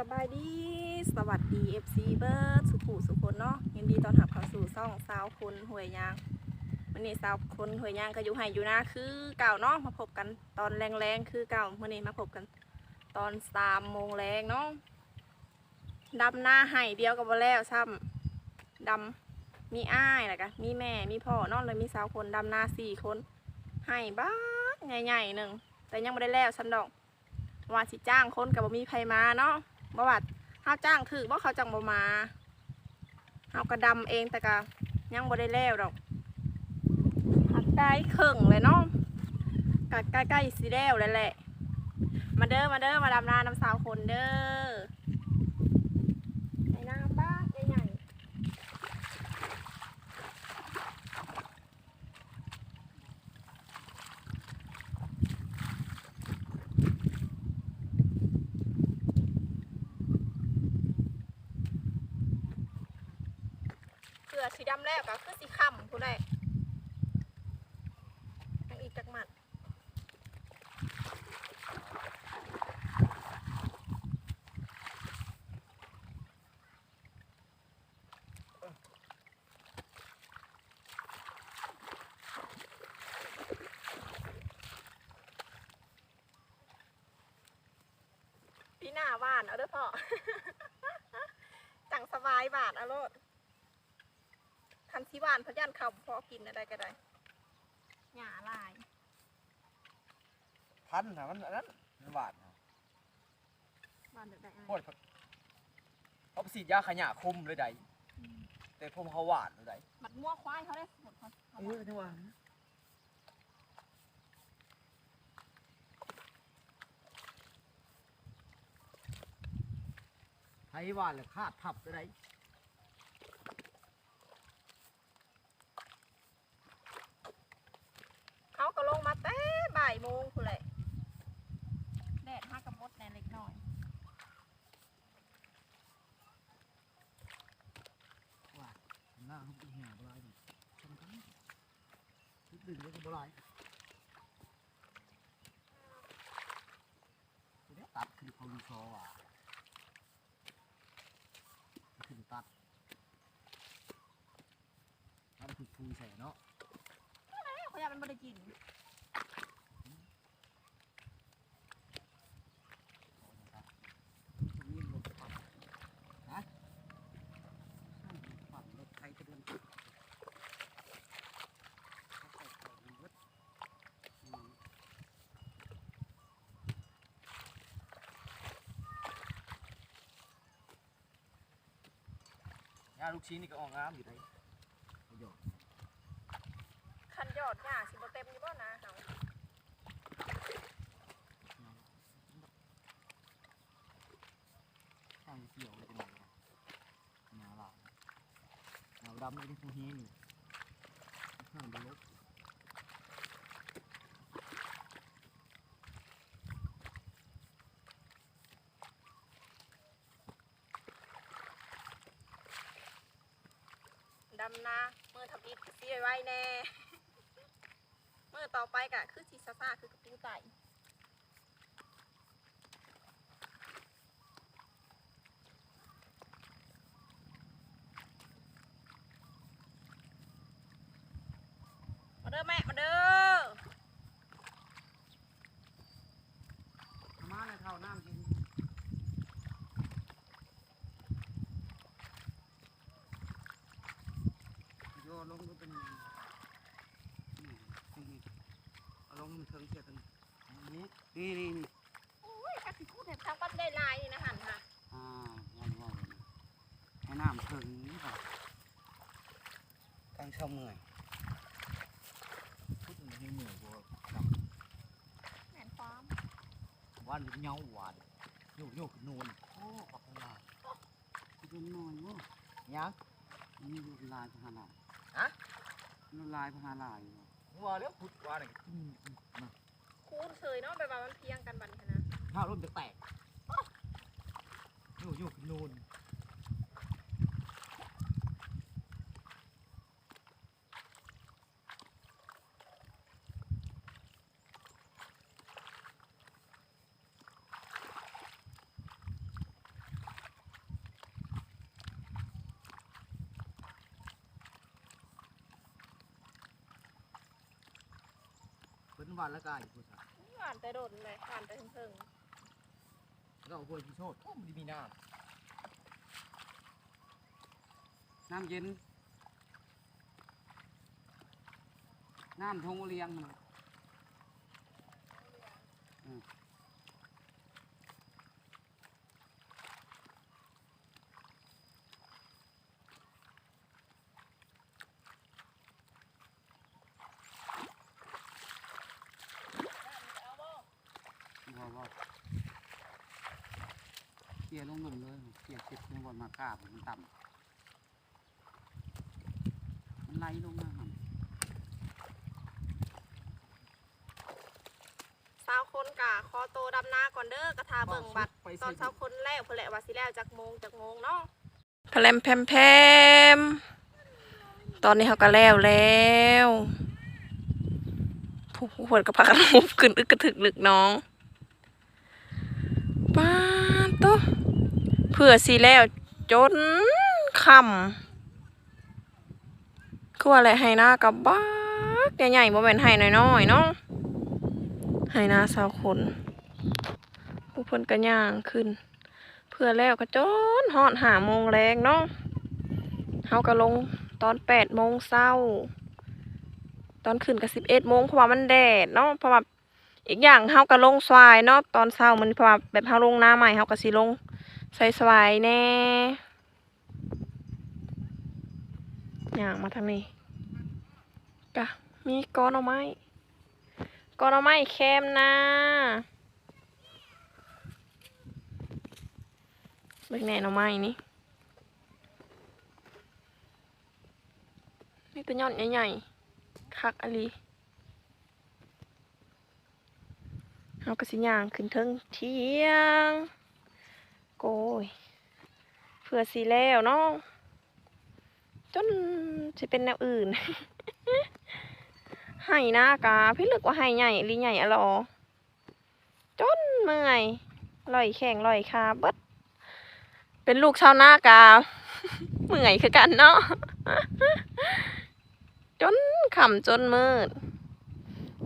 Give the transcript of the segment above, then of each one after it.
สบายดี สวัสดี FC เบิร์ดสุขุสุคนเนาะยินดีต้อนรับเข้าสู่ซ่องสาวคนหวยยางวันนี้สาวคนหวยยางก็อยู่ไห้อยู่นะคือเก่าเนาะมาพบกันตอนแรงๆคือเก่าวันนี้มาพบกันตอนสามโมงแรงเนาะดำหน้าไห้เดียวกับว่าแล้วซ้ำดำมีอ้ายแล้วก็มีแม่มีพ่อเนาะเลยมีสาวคนดำหน้าสี่คนไห้บ้าใหญ่ๆหนึ่งแต่ยังไม่ได้แล้วซ้ำดอกว่าสิจ้างคนกับบ่มีไผมาเนาะ บ่ว่าเฮาจ้างถือบ่าเขาจังบ่มาเฮากระดำเองแต่ก็ยังบ่ได้แล้วดอกหักได้เข่งเลยเนาะก็ใกล้ๆสีแล้วแล้วแหละ มาเด้อมาเด้อมาดำนานำสาวคนเด้อในน้ำบ้านใหญ่ๆ เกลือสีดำแล้วก็คือสีค่ำผู้ใดยังอีกจักหมัดพี่หน้าบ้านเอาเด้อพ่อจังสบายบาทเอาโลด คันที่บ้านเพนยันเขาพอกินอะไรก็ได้หญ้าลาย พันนะมันอันนั้นมันหวานนะบ้านเด็กได้โคตรเขาไปฉีดยาขยะคุมเลยใดแต่ผมเขาหวานเลยใดมัดมั่วควายเขาได้หมดเขาเขาเออจังหวะไทยหวานเลยคาดทับเลยใด เขาก็ลงมาแต่บ่ายโมงคุณเลยแดดห้ากับมดแน่เล็กน้อย หน้าเขาเป็นแห่บลายนี่สำคัญทุ กดึงแล้ก็บลายตัวเนี่ยตัดคือคนโซอะขึ้นตัดตัดคือฟูใส่เนาะเขาอยากเป็นบริจินรถปั่นฮะปั่นรถไทยจะเดิน ยาลูกชิ้นนี่ก็ออกงามอยู่ได้ประโยชน์คันยอดหญ้าสิบเต็มอยู่บ่นะเขาใช่เกี่ยวเลยเป็นไงหนาวหลายหนาวดำไม่ได้ฟูเฮงอยู่ข้างบนรถ ดำนาเมื่อทำอิฐเสียไว้แน่ เมื่อต่อไปก็คือสีซ่าคือกระปูไตมาเด้อแม่มาเด้อ มาในเท่าน้ำกินโยนลงก็เป็นนี่นี่เอาลงมันเทิงเสียกัน นี่นี่นี่นี่โอ้ยคักสิพูดเห็นทางปั้นได้ลายนี่นะหันค่ะอ่าวันว่าเลยให้น้ำเทิงนี่ค่ะตั้งเช่าเมื่อยพูดถึงให้เมื่อยกว่ากับแหนความวันเงาหวานโยกโยกนูนโอ้ปักลาเป็นนอนวะยังนี่ลูกลายพหาลายฮะลูกลายพหาลายอยู่ว่าแล้วพุดว่าอะไร คูนเฉยเนาะแบบวันเพียงกันบันขนะดข้าวร่มจะแตกอยู่อ้นนูนเพิ่นวันละกายผู้ชา หวานแต่โดนเลยหวานแต่เพิ่งเราเอาห้วยพิโชดโอ้มันมีน้น้ำเย็น น้ำทงเลียงมันว่าว่า เกี่ยลงหนุ่มเลยเกี่ยเก็บลงบนมากราบมันต่ำมันไหลลงมาหันสาวคนกะคอโตดำหน้าก่อนเด้อกระทาเบิ่งบัตรไปตอนใส่สาวคนแรกเพื่อแหละว่าสิแล้วจากโมงจากโมงเนาะพลมแพมแพมตอนนี้เขาก็แล้วแล้วผู้ผู้คนก็พากันมุบขึ้นอึกกระถึกลึกน้องป้าดโตะเพื่อสิแล้วจนคำคือว่าอะไรให้หน้ากับบ้ากใหญ่ๆบ่แม่นให้น้อยๆเนาะให้หน้าสาวคนผู้เพิ่นก็ย่างขึ้น เพื่อแล้วก็จนฮอดหาโมงแรงเนาะเฮาก็ลงตอนแปดโมงเช้า ตอนขึ้นก็สิบเอ็ดโมงเพราะว่ามันแดดเนาะเพราะว่าอีกอย่างเฮาก็ลงสวายเนาะตอนเช้ามันเพราะว่าแบบเฮาลงหน้าใหม่เฮาก็สิลง ใส่สวายแน่ย่างมาทางนี้กะมีกอน่อไม้กอน่อไม้แคมนะเบิกแน่หน่อไม้นี่นี่ตัวยอดใหญ่ๆคักอะลีเอากระสิย่างขึ้นเทิงเที่ยง โกยเพื่อสีแล้วเนาะจนจะเป็นแนวอื่นให้หน้ากาพี่ลึกว่าให้ใหญ่ลีใหญ่อะรอจนเมื่อยลอยแข่งลอยคาเบิดเป็นลูกชาวนากาเมื่อยคือกันเนาะจนขำจนมืด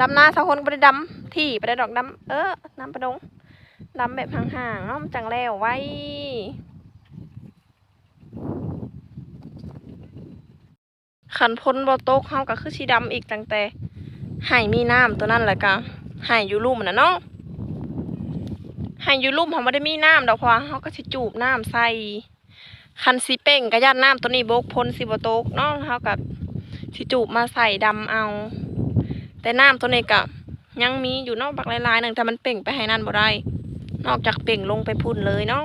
ดำนาสาวคนไปดำที่ไปได้ดอกดำเออน้ำประดง ดำแบบห่างๆเนาะมันจังแล้วไว้ขันพ้นบ่ตกเฮาก็คือสีดำอีกตั้งแต่ให้มีน้ำตัวนั้นแหละกะให้อยู่ลุ่มนะเนาะให้อยู่ลุ่มเขาไม่ได้มีน้ำดอกพราะเขาก็สิจูบน้ำใส่คันสีเป่งกระยัดน้ำตัวนี้บกพ้นสิบโตกเนาะเขากับสิจูบมาใส่ดำเอา แต่น้ำตัวนี้ก็ยังมีอยู่นอกบักลายๆหนึ่งแต่มันเป่งไปให้นั่นบ่ได้ นอกจากเป่งลงไปพุ่นเลยเนาะ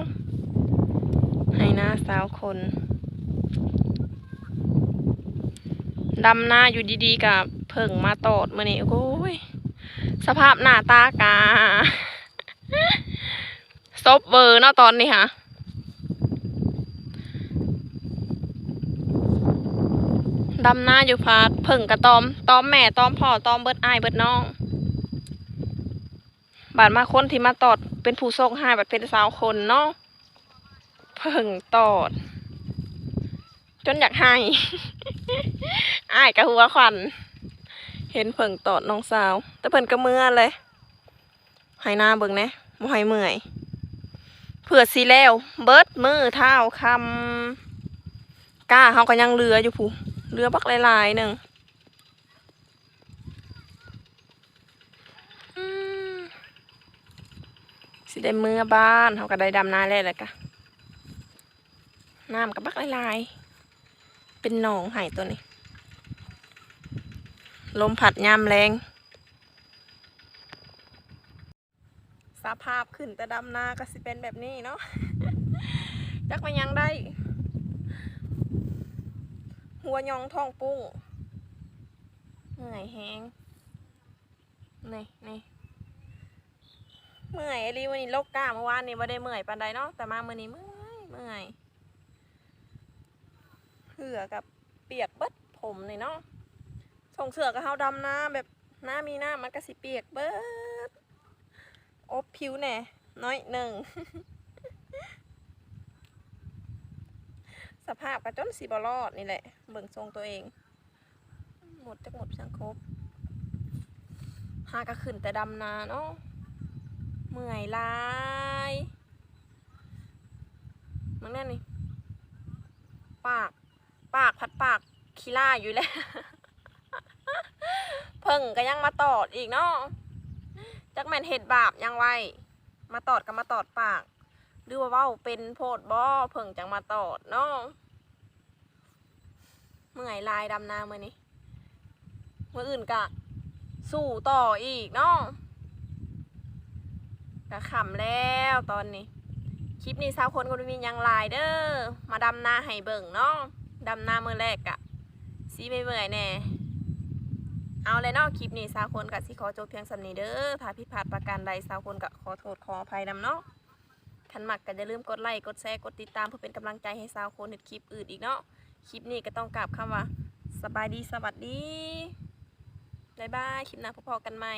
ให้หน้าสาวคนดำหน้าอยู่ดีๆกับเพิ่งมาตอดมื่อนี้โอ้ยสภาพหน้าตากาซบเวอร์เนาะตอนนี้ค่ะดำหน้าอยู่พาดเพิ่งกระตอม ตอมแม่ตอมพ่อตอมเบิดอายเบิดน้อง บาดมาคนที่มาตอดเป็นผู้ทรงหายบัดเป็นสาวคนเนาะเพิ่งตอด จนอยากให้อายกระหัวขวัญเห็นเพิ่งตอดน้องสาว แต่เพิ่นก็เมื่อเลยให้หน้าเบิ่งนะบ่ให้เมื่อยเผื่อสีแล้ว เบิดมือเท้าคำก้าเขาก็ยังเรืออยู่ผู้เรือบักหลายๆหนึ่งอืม สิได้มือบ้านเขาก็ได้ดำนาแล้วแหละกะน้ำกับบักลายๆเป็นหนองไห้ตัวนี้ ลมผัดยามแรง สภาพขึ้นแต่ดำนาก็สิเป็นแบบนี้เนาะจักมันยังได้ หัวยองทองปุ้งเหนื่อยแฮงนี่นี่ เมื่อยอรีวันนี้โลกกล้าเมื่อวานนี้ไม่ได้เมื่อยปานใดเนาะแต่มาเมื่อนี้เมื่อยเมื่อยเหือกับเปียกเบิดผมนี่เนาะส่งเสือกับเฮาดำนาแบบหน้ามีหน้ามันก็สิเปียกเบิดอบผิวแน่น้อยหนึ่งสภาพกระจนสีบรอดนี่แหละ เบิ่งทรงตัวเอง หมดจะหมดสังครบหาก็ขึ้นแต่ดำนาเนาะ เมื่อยลายมึงแน่นี่ปาก ปากพัดปากขี้ล่าอยู่แล้ว เพิ่งก็ยังมาตอดอีกเนาะจักแมนเห็ดบาปยังไวมาตอดก็มาตอดปากหรือว่าเว้าเป็นโพดบ่เพิ่งจังมาตอดเนาะเมื่อยลายดำนาเมื่อนี้เมื่ออื่นกะ สู้ต่ออีกเนาะ กะขำแล้วตอนนี้ คลิปนี้สาวคนคนมียังลายเด้อมาดำนาให้เบิ่งเนาะดำนาเมื่อแรกกะสีไม่เบื่อยแน่เอาเลยเนาะคลิปนี้สาวคนกะสิขอจบเพียงสำนีเด้อถ้าผิดพลาดประการใดสาวคนกะขอโทษขออภัยนำเนาะคันหมักก็อย่าลืมกดไลค์กดแชร์กดติดตามเพื่อเป็นกำลังใจให้สาวคนเห็ดคลิปอื่นอีกเนาะคลิปนี้ก็ต้องกราบคำว่าสบายดีสวัสดีบ๊ายบายคลิปหน้าพบกันใหม่